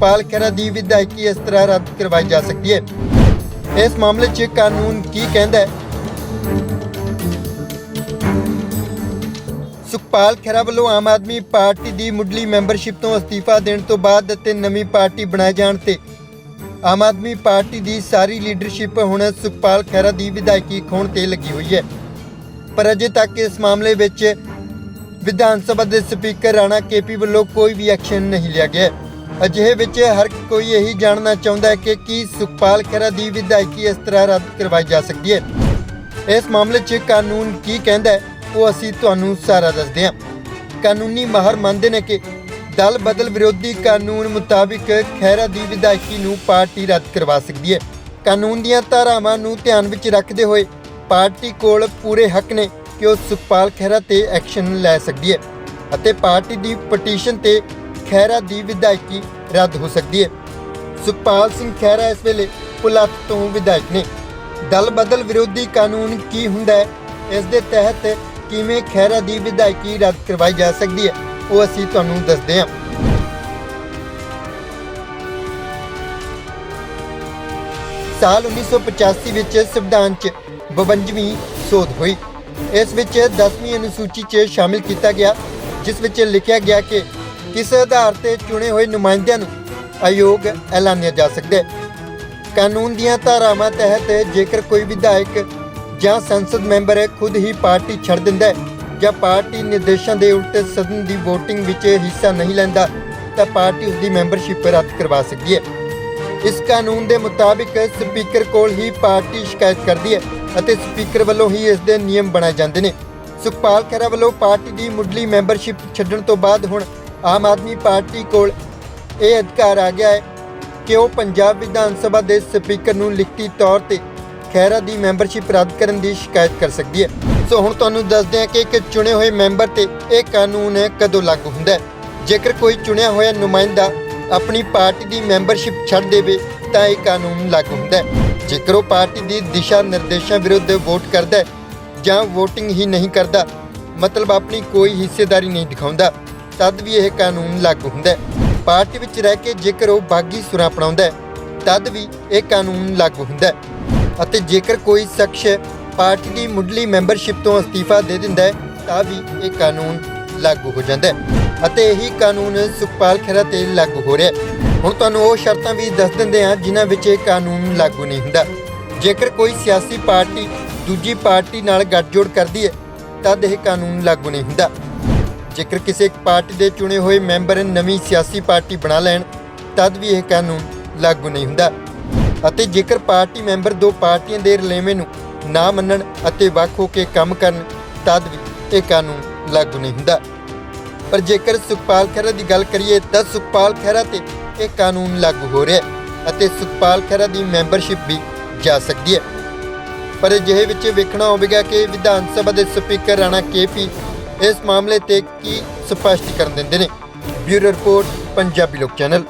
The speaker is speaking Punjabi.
ਸੁਖਪਾਲ ਖਹਿਰਾ ਦੀ ਵਿਧਾਇਕੀ ਇਸ ਤਰ੍ਹਾਂ ਰੱਦ ਕਰਵਾਈ ਜਾ ਸਕਦੀ ਹੈ। ਇਸ ਮਾਮਲੇ 'ਚ ਕਾਨੂੰਨ ਕੀ ਕਹਿੰਦਾ ਹੈ? ਸੁਖਪਾਲ ਖਹਿਰਾ ਵੱਲੋਂ ਆਮ ਆਦਮੀ ਪਾਰਟੀ ਦੀ ਮੁੱਢਲੀ ਮੈਂਬਰਸ਼ਿਪ ਤੋਂ ਅਸਤੀਫਾ ਦੇਣ ਤੋਂ ਬਾਅਦ ਅਤੇ ਨਵੀਂ ਪਾਰਟੀ ਬਣਾਏ ਜਾਣ ਤੇ ਆਮ ਆਦਮੀ ਪਾਰਟੀ ਦੀ ਸਾਰੀ ਲੀਡਰਸ਼ਿਪ ਹੁਣ ਸੁਖਪਾਲ ਖਹਿਰਾ ਦੀ ਵਿਧਾਇਕੀ ਖੋਣ ਤੇ ਲੱਗੀ ਹੋਈ ਹੈ। ਪਰ ਅਜੇ ਤੱਕ ਇਸ ਮਾਮਲੇ ਵਿੱਚ ਵਿਧਾਨ ਸਭਾ ਦੇ ਸਪੀਕਰ ਰਾਣਾ ਕੇਪੀ ਵੱਲੋਂ ਕੋਈ ਵੀ ਐਕਸ਼ਨ ਨਹੀਂ ਲਿਆ ਗਿਆ। ਅਜਿਹੇ ਵਿੱਚ ਹਰ ਕੋਈ ਇਹੀ ਜਾਣਨਾ ਚਾਹੁੰਦਾ ਹੈ ਕਿ ਕੀ ਸੁਖਪਾਲ ਖਹਿਰਾ ਦੀ ਵਿਧਾਇਕੀ ਇਸ ਤਰ੍ਹਾਂ ਰੱਦ ਕਰਵਾਈ ਜਾ ਸਕਦੀ ਹੈ। ਇਸ ਮਾਮਲੇ 'ਚ ਕਾਨੂੰਨ ਕੀ ਕਹਿੰਦਾ ਹੈ, ਉਹ ਅਸੀਂ ਤੁਹਾਨੂੰ ਸਾਰਾ ਦੱਸਦੇ ਹਾਂ। ਕਾਨੂੰਨੀ ਮਾਹਰ ਮੰਨਦੇ ਨੇ ਕਿ ਦਲ ਬਦਲ ਵਿਰੋਧੀ ਕਾਨੂੰਨ ਮੁਤਾਬਿਕ ਖਹਿਰਾ ਦੀ ਵਿਧਾਇਕੀ ਨੂੰ ਪਾਰਟੀ ਰੱਦ ਕਰਵਾ ਸਕਦੀ ਹੈ। ਕਾਨੂੰਨ ਦੀਆਂ ਧਾਰਾਵਾਂ ਨੂੰ ਧਿਆਨ ਵਿੱਚ ਰੱਖਦੇ ਹੋਏ ਪਾਰਟੀ ਕੋਲ ਪੂਰੇ ਹੱਕ ਨੇ ਕਿ ਉਹ ਸੁਖਪਾਲ ਖਹਿਰਾ ਤੇ ਐਕਸ਼ਨ ਲੈ ਸਕਦੀ ਹੈ ਅਤੇ ਪਾਰਟੀ ਦੀ ਪਟੀਸ਼ਨ ਤੇ ਖਹਿਰਾ ਦੀ ਵਿਧਾਇਕੀ ਰੱਦ ਹੋ ਸਕਦੀ ਹੈ। ਸੁਖਪਾਲ ਸਿੰਘ ਖਹਿਰਾ ਇਸ ਵੇਲੇ ਪੁਲਤ ਤੋਂ ਵਿਧਾਇਕ ਨੇ। ਦਲ ਬਦਲ ਵਿਰੋਧੀ ਕਾਨੂੰਨ ਕੀ ਹੁੰਦਾ ਹੈ? ਇਸ ਦੇ ਤਹਿਤ ਕਿਵੇਂ ਖਹਿਰਾ ਦੀ ਵਿਧਾਇਕੀ ਰੱਦ ਕਰਵਾਈ ਜਾ ਸਕਦੀ ਹੈ? ਉਹ ਅਸੀਂ ਤੁਹਾਨੂੰ ਦੱਸਦੇ ਹਾਂ। ਸਾਲ 1985 ਵਿੱਚ ਸੰਵਿਧਾਨ 'ਚ 52ਵੀਂ ਸੋਧ ਹੋਈ। ਇਸ ਵਿੱਚ 10ਵੀਂ ਅਨੁਸੂਚੀ 'ਚ ਸ਼ਾਮਿਲ ਕੀਤਾ ਗਿਆ, ਜਿਸ ਵਿੱਚ ਲਿਖਿਆ ਗਿਆ ਕਿ ਕਿਸ ਆਧਾਰ ਤੇ ਚੁਣੇ ਹੋਏ ਨੁਮਾਇੰਦਿਆਂ ਨੂੰ ਅਯੋਗ ਐਲਾਨਿਆ ਜਾ ਸਕਦਾ ਹੈ। ਕਾਨੂੰਨ ਦੀਆਂ ਧਾਰਾਵਾਂ ਤਹਿਤ ਜੇਕਰ ਕੋਈ ਵਿਧਾਇਕ ਜਾਂ ਸੰਸਦ ਮੈਂਬਰ ਖੁਦ ਹੀ ਪਾਰਟੀ ਛੱਡ ਦਿੰਦਾ ਹੈ ਜਾਂ ਪਾਰਟੀ ਨਿਰਦੇਸ਼ਾਂ ਦੇ ਉਲਟ ਸਦਨ ਦੀ VOTING ਵਿੱਚ ਹਿੱਸਾ ਨਹੀਂ ਲੈਂਦਾ, ਤਾਂ ਪਾਰਟੀ ਉਸ ਦੀ ਮੈਂਬਰਸ਼ਿਪ ਰੱਦ ਕਰਵਾ ਸਕਦੀ ਹੈ। ਇਸ ਕਾਨੂੰਨ ਦੇ ਮੁਤਾਬਿਕ ਸਪੀਕਰ ਕੋਲ ਹੀ ਪਾਰਟੀ ਸ਼ਿਕਾਇਤ ਕਰਦੀ ਹੈ ਅਤੇ ਸਪੀਕਰ ਵੱਲੋਂ ਹੀ ਇਸ ਦੇ ਨਿਯਮ ਬਣਾਏ ਜਾਂਦੇ ਨੇ। ਸੁਖਪਾਲ ਖਹਿਰਾ ਵੱਲੋਂ ਪਾਰਟੀ ਦੀ ਮੁੱਢਲੀ ਮੈਂਬਰਸ਼ਿਪ ਛੱਡਣ ਤੋਂ ਬਾਅਦ ਹੁਣ ਆਮ ਆਦਮੀ ਪਾਰਟੀ ਕੋਲ ਇਹ ਅਧਿਕਾਰ ਆ ਗਿਆ ਹੈ ਕਿ ਉਹ ਪੰਜਾਬ ਵਿਧਾਨ ਸਭਾ ਦੇ ਸਪੀਕਰ ਨੂੰ ਲਿਖਤੀ ਤੌਰ ਤੇ ਖਹਿਰਾ ਦੀ ਮੈਂਬਰਸ਼ਿਪ ਰੱਦ ਕਰਨ ਦੀ ਸ਼ਿਕਾਇਤ ਕਰ ਸਕਦੀ ਹੈ। ਸੋ ਹੁਣ ਤੁਹਾਨੂੰ ਦੱਸਦੇ ਹਾਂ ਕਿ ਇੱਕ ਚੁਣੇ ਹੋਏ ਮੈਂਬਰ ਤੇ ਇਹ ਕਾਨੂੰਨ ਕਦੋਂ ਲਾਗੂ ਹੁੰਦਾ ਹੈ। ਜੇਕਰ ਕੋਈ ਚੁਣਿਆ ਹੋਇਆ ਨੁਮਾਇੰਦਾ ਆਪਣੀ ਪਾਰਟੀ ਦੀ ਮੈਂਬਰਸ਼ਿਪ ਛੱਡ ਦੇਵੇ, ਤਾਂ ਇਹ ਕਾਨੂੰਨ ਲਾਗੂ ਹੁੰਦਾ ਹੈ। ਜੇਕਰ ਉਹ ਪਾਰਟੀ ਦੀ ਦਿਸ਼ਾ ਨਿਰਦੇਸ਼ਾਂ ਵਿਰੁੱਧ ਵੋਟ ਕਰਦਾ ਜਾਂ VOTING ਹੀ ਨਹੀਂ ਕਰਦਾ, ਮਤਲਬ ਆਪਣੀ ਕੋਈ ਹਿੱਸੇਦਾਰੀ ਨਹੀਂ ਦਿਖਾਉਂਦਾ। ਤਦ ਵੀ ਇਹ ਕਾਨੂੰਨ ਲਾਗੂ ਹੁੰਦਾ ਹੈ। ਪਾਰਟੀ ਵਿੱਚ ਰਹਿ ਕੇ ਜੇਕਰ ਉਹ ਬਾਗੀ ਸੁਰਾਂ ਅਪਣਾਉਂਦਾ ਹੈ, ਤਦ ਵੀ ਇਹ ਕਾਨੂੰਨ ਲਾਗੂ ਹੁੰਦਾ ਹੈ। ਅਤੇ ਜੇਕਰ ਕੋਈ ਸ਼ਖਸ ਪਾਰਟੀ ਦੀ ਮੁੱਢਲੀ ਮੈਂਬਰਸ਼ਿਪ ਤੋਂ ਅਸਤੀਫਾ ਦੇ ਦਿੰਦਾ ਹੈ, ਤਾਂ ਵੀ ਇਹ ਕਾਨੂੰਨ ਲਾਗੂ ਹੋ ਜਾਂਦਾ ਹੈ। ਅਤੇ ਇਹੀ ਕਾਨੂੰਨ ਸੁਖਪਾਲ ਖਹਿਰਾ ਤੇ ਲਾਗੂ ਹੋ ਰਿਹਾ ਹੈ। ਹੁਣ ਤੁਹਾਨੂੰ ਉਹ ਸ਼ਰਤਾਂ ਵੀ ਦੱਸ ਦਿੰਦੇ ਹਾਂ ਜਿਨ੍ਹਾਂ ਵਿੱਚ ਇਹ ਕਾਨੂੰਨ ਲਾਗੂ ਨਹੀਂ ਹੁੰਦਾ। ਜੇਕਰ ਕੋਈ ਸਿਆਸੀ ਪਾਰਟੀ ਦੂਜੀ ਪਾਰਟੀ ਨਾਲ ਗੱਠਜੋੜ ਕਰਦੀ ਹੈ, ਤਦ ਇਹ ਕਾਨੂੰਨ ਲਾਗੂ ਨਹੀਂ ਹੁੰਦਾ। ਜੇਕਰ ਕਿਸੇ ਇੱਕ ਪਾਰਟੀ ਦੇ ਚੁਣੇ ਹੋਏ ਮੈਂਬਰ ਨਵੀਂ ਸਿਆਸੀ ਪਾਰਟੀ ਬਣਾ ਲੈਣ, ਤਦ ਵੀ ਇਹ ਕਾਨੂੰਨ ਲਾਗੂ ਨਹੀਂ ਹੁੰਦਾ। ਅਤੇ ਜੇਕਰ ਪਾਰਟੀ ਮੈਂਬਰ ਦੋ ਪਾਰਟੀਆਂ ਦੇ ਰਲੇਵੇਂ ਨੂੰ ਨਾ ਮੰਨਣ ਅਤੇ ਵੱਖ ਹੋ ਕੇ ਕੰਮ ਕਰਨ, ਤਦ ਵੀ ਇਹ ਕਾਨੂੰਨ ਲਾਗੂ ਨਹੀਂ ਹੁੰਦਾ। ਪਰ ਜੇਕਰ ਸੁਖਪਾਲ ਖਹਿਰਾ ਦੀ ਗੱਲ ਕਰੀਏ, ਤਾਂ ਸੁਖਪਾਲ ਖਹਿਰਾ ਤੇ ਇਹ ਕਾਨੂੰਨ ਲਾਗੂ ਹੋ ਰਿਹਾ ਅਤੇ ਸੁਖਪਾਲ ਖਹਿਰਾ ਦੀ ਮੈਂਬਰਸ਼ਿਪ ਵੀ ਜਾ ਸਕਦੀ ਹੈ। ਪਰ ਅਜਿਹੇ ਵਿੱਚ ਵੇਖਣਾ ਹੋਵੇਗਾ ਕਿ ਵਿਧਾਨ ਸਭਾ ਦੇ ਸਪੀਕਰ ਰਾਣਾ ਕੇਪੀ ਇਸ ਮਾਮਲੇ ਤੇ ਕੀ ਸਪਸ਼ਟੀਕਰਨ ਦਿੰਦੇ ਨੇ? ਬਿਊਰੋ ਰਿਪੋਰਟ ਪੰਜਾਬੀ ਲੋਕ ਚੈਨਲ।